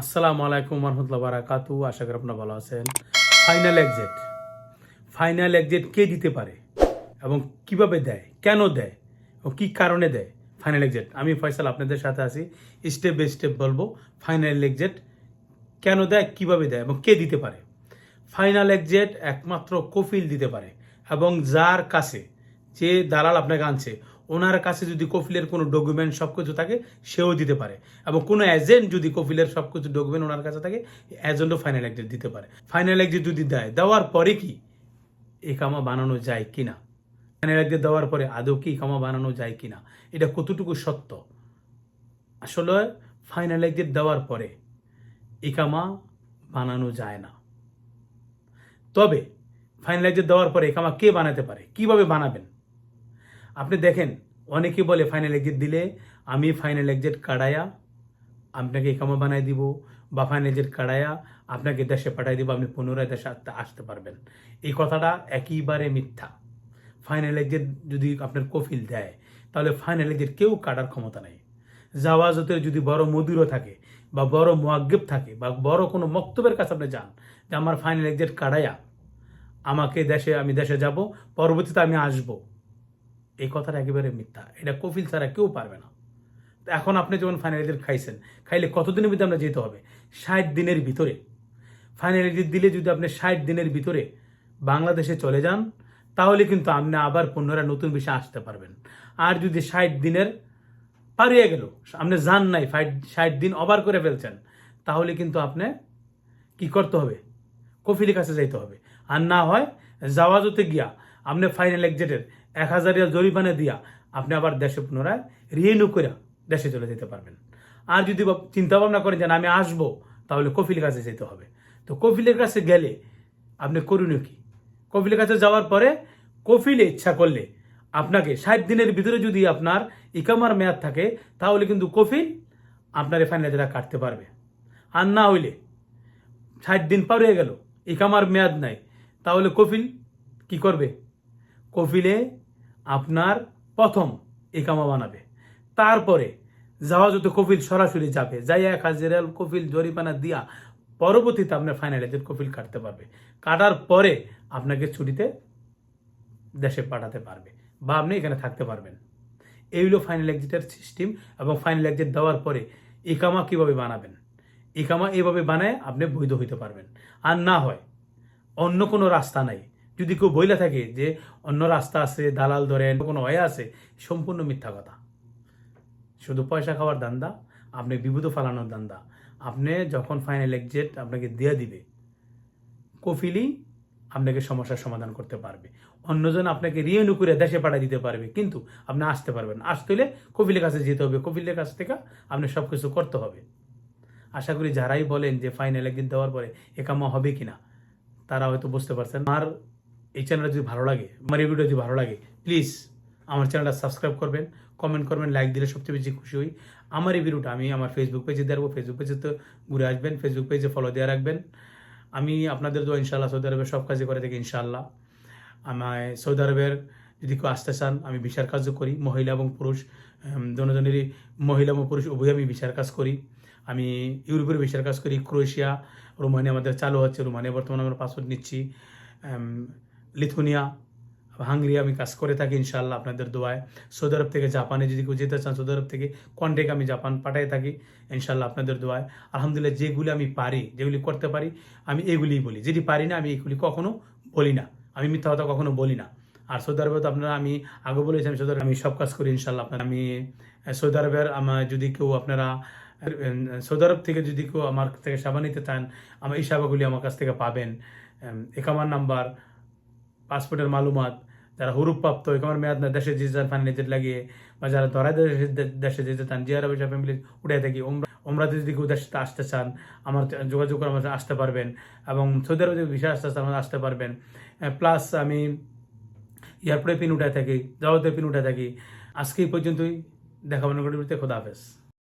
আসসালামু আলাইকুম রহমতুল্লাহ বারাকাতু। আশা করি আপনারা ভালো আছেন। ফাইনাল এক্সিট ফাইনাল এক্সিট কে দিতে পারে এবং কীভাবে দেয়, কেন দেয় এবং কী কারণে দেয় ফাইনাল এক্সিট আমি ফয়সাল আপনাদের সাথে আছি। স্টেপ বাই স্টেপ বলব ফাইনাল এক্সিট কেন দেয়, কীভাবে দেয় এবং কে দিতে পারে? ফাইনাল এক্সিট একমাত্র কফিল দিতে পারে এবং যার কাছে যে দালাল আপনাকে আনছে ওনার কাছে যদি কফিলের কোনো ডকুমেন্ট সব কিছু থাকে, সেও দিতে পারে। এবং কোনো এজেন্ট যদি কফিলের সব কিছু ডকুমেন্ট ওনার কাছে থাকে এজেন্টও ফাইনাল এক্সিট দিতে পারে। ফাইনাল এক্সিট যদি দেয়, দেওয়ার পরে কি? একামা বানানো যায় কিনা? ফাইনাল এক্সিট দেওয়ার পরে আদৌ কি একামা বানানো যায় কি না এটা কতটুকু সত্য? আসলে ফাইনাল এক্সিট দেওয়ার পরে একামা বানানো যায় না। তবে ফাইনাল এক্সিট দেওয়ার পরে একামা কে বানাতে পারে? কীভাবে বানাবেন? আপনি দেখেন অনেকে বলে ফাইনাল এক্সিট দিলে, আমি ফাইনাল এক্সিট কাড়ায়া আপনাকে একামা বানাই দিব বা ফাইনাল এক্সিট কাড়ায়া আপনাকে দেশে পাঠাই দিব, আপনি পুনরায় দেশে আসতে- আসতে পারবেন। এই কথাটা একইবারে মিথ্যা। ফাইনাল এক্সিট যদি আপনার কফিল দেয়, তাহলে ফাইনাল এক্সিট কেউ কাটার ক্ষমতা নেই। জাওয়াজতের যদি বড় মদিরও থাকে বা বড় মোয়াগ্গেব থাকে বা বড় কোনো মক্তবের কাছে আপনি যান যে, আমার ফাইনাল এক্সিট কাড়ায়া, আমাকে দেশে, আমি দেশে যাব, পরবর্তীতে আমি আসব। এই কথাটা একেবারে মিথ্যা। এটা কফিল ছাড়া কেউ পারবে না। এখন আপনি যখন ফাইনাল এক্সিট খাইছেন, খাইলে কতদিনের ভিতরে আমরা যেতে হবে? ষাট দিনের ভিতরে। ফাইনাল এক্সিট দিলে যদি আপনি ষাট দিনের ভিতরে বাংলাদেশে চলে যান, তাহলে কিন্তু আপনি আবার পুনরায় নতুন বিষয়ে আসতে পারবেন। আর যদি ষাট দিনের পারিয়ে গেল, আপনি যান নাই ফাইট ষাট দিন ওভার করে ফেলছেন, তাহলে কিন্তু আপনি কি করতে হবে? কফিলের কাছে যাইতে হবে। আর না হয় জাওয়াজতে গিয়া আপনি ফাইনাল এক্সিটের এক হাজারিয়া জরিমানা দিয়া আপনি আবার দেশে পুনরায় রিনিউ করে দেশে চলে যেতে পারবেন। আর যদি চিন্তা ভাবনা করেন যে আমি আসব, তাহলে কফিলের কাছে যেতে হবে। তো কফিলের কাছে গেলে আপনি করণীয় কি? কফিলের কাছে যাওয়ার পরে কফিলে ইচ্ছা করলে আপনাকে ষাট দিনের ভিতরে যদি আপনার ইকামার মেয়াদ থাকে, তাহলে কিন্তু কফিল আপনার ফাইনাল যেটা কাটতে পারবে। আর না হইলে ষাট দিন পার হয়ে গেল, ইকামার মেয়াদ নাই, তাহলে কফিল কি করবে? কফিলে আপনার প্রথম একামা বানাবে। তারপরে যাওয়া যত কফিল সরাসরি যাবে। যাই এক হাজার কফিল জরিমানা দিয়া পরবর্তীতে আপনার ফাইনাল এজেন্ট কফিল কাটতে পারবে। কাটার পরে আপনাকে ছুটিতে দেশে পাঠাতে পারবে বা আপনি এখানে থাকতে পারবেন। এই হলো ফাইনাল এক্সিটের সিস্টেম এবং ফাইনাল এক্সিট দেওয়ার পরে ইকামা কীভাবে বানাবেন? ইকামা এইভাবে বানায় আপনি বৈধ হইতে পারবেন। আর না হয়, অন্য কোনো রাস্তা নাই। যদি কেউ বইলে থাকে যে অন্য রাস্তা আছে, দালাল ধরেন কোনো হয়ে আছে, সম্পূর্ণ মিথ্যা কথা। শুধু পয়সা খাওয়ার দান্দা, আপনি বিভূত ফালানোর দান্দা। আপনি যখন ফাইনাল এক্সিট আপনাকে দিয়ে দিবে কফিলি আপনাকে সমস্যার সমাধান করতে পারবে। অন্যজন আপনাকে রিয়েনু করে দেশে পাঠিয়ে দিতে পারবে, কিন্তু আপনি আসতে পারবেন আসতে হলে কফিলের কাছে যেতে হবে। কফিলের কাছ থেকে আপনি সব কিছু করতে হবে। আশা করি যারাই বলেন যে ফাইনাল একদিন দেওয়ার পরে একামা হবে কিনা, তারা হয়তো বুঝতে পারছেন। আমার এই চ্যানেলটা যদি ভালো লাগে আমার এই ভিডিও যদি ভালো লাগে প্লিজ আমার চ্যানেলটা সাবস্ক্রাইব করবেন কমেন্ট করবেন লাইক দিলে সবচেয়ে বেশি খুশি হই। আমার এই ভিডিওটা আমি আমার ফেসবুক পেজে দেবো ফেসবুক পেজে তো ঘুরে আসবেন ফেসবুক পেজে ফলো দেওয়া রাখবেন। আমি আপনাদের তো ইনশাল্লাহ সৌদি আরবের সব কাজই করে থাকি ইনশাল্লাহ আমায় সৌদি আরবের যদি কেউ আসতে চান আমি ভিসার কাজও করি মহিলা এবং পুরুষ উম, দুজনেরই মহিলা এবং পুরুষ উভয় আমি ভিসার কাজ করি। আমি ইউরোপের ভিসার কাজ করি ক্রোয়েশিয়া রোমানিয়া আমাদের চালু হচ্ছে রোমানিয়া বর্তমানে আমরা পাসপোর্ট নিচ্ছি। লিথুনিয়া হাঙ্গেরি আমি কাজ করে থাকি ইনশাল্লাহ আপনাদের দোয়ায়। সৌদি আরব থেকে জাপানে যদি কেউ যেতে চান, সৌদি আরব থেকে কন্টেক্ট আমি জাপান পাঠাই থাকি ইনশাল্লাহ আপনাদের দোয়ায়। আলহামদুলিল্লাহ যেগুলি আমি পারি, যেগুলি করতে পারি, আমি এগুলিই বলি। যেটি পারি না, আমি এগুলি কখনো বলি না। আমি মিথ্যা কথা কখনো বলি না। আর সৌদি আরবে তো আপনারা, আমি আগে বলেছি আমি সৌদি আমি সব কাজ করি ইনশাল্লাহ আপনার আমি সৌদি আরবের আমার যদি কেউ আপনারা সৌদি আরব থেকে যদি কেউ আমার থেকে সেবা নিতে চান, আমার এই সেবাগুলি আমার কাছ থেকে পাবেন। একামার নাম্বার পাসপোর্টের মালুমাত, যারা হুরুপ্রাপ্ত একামার মেয়াদ না দেশে যেতে চান ফাইনাল লাগিয়ে, বা যারা ধরা দেশে দেশে যেতে চান জিয়ারা পয়সা ফ্যামিলি উঠে থাকি, ওমরা, ওমরাতে যদি কেউ দেশে আসতে চান, আমার যোগাযোগ করে আমার আসতে পারবেন, এবং সৌদি আরবে যদি ভিসা আসতে চান আমার আসতে পারবেন। প্লাস আমি এয়ারপোর্টে পিন উঠে থাকি যাওয়াতে পিন উঠে থাকি। আজকে পর্যন্তই দেখাবেন খোদা হাফেজ।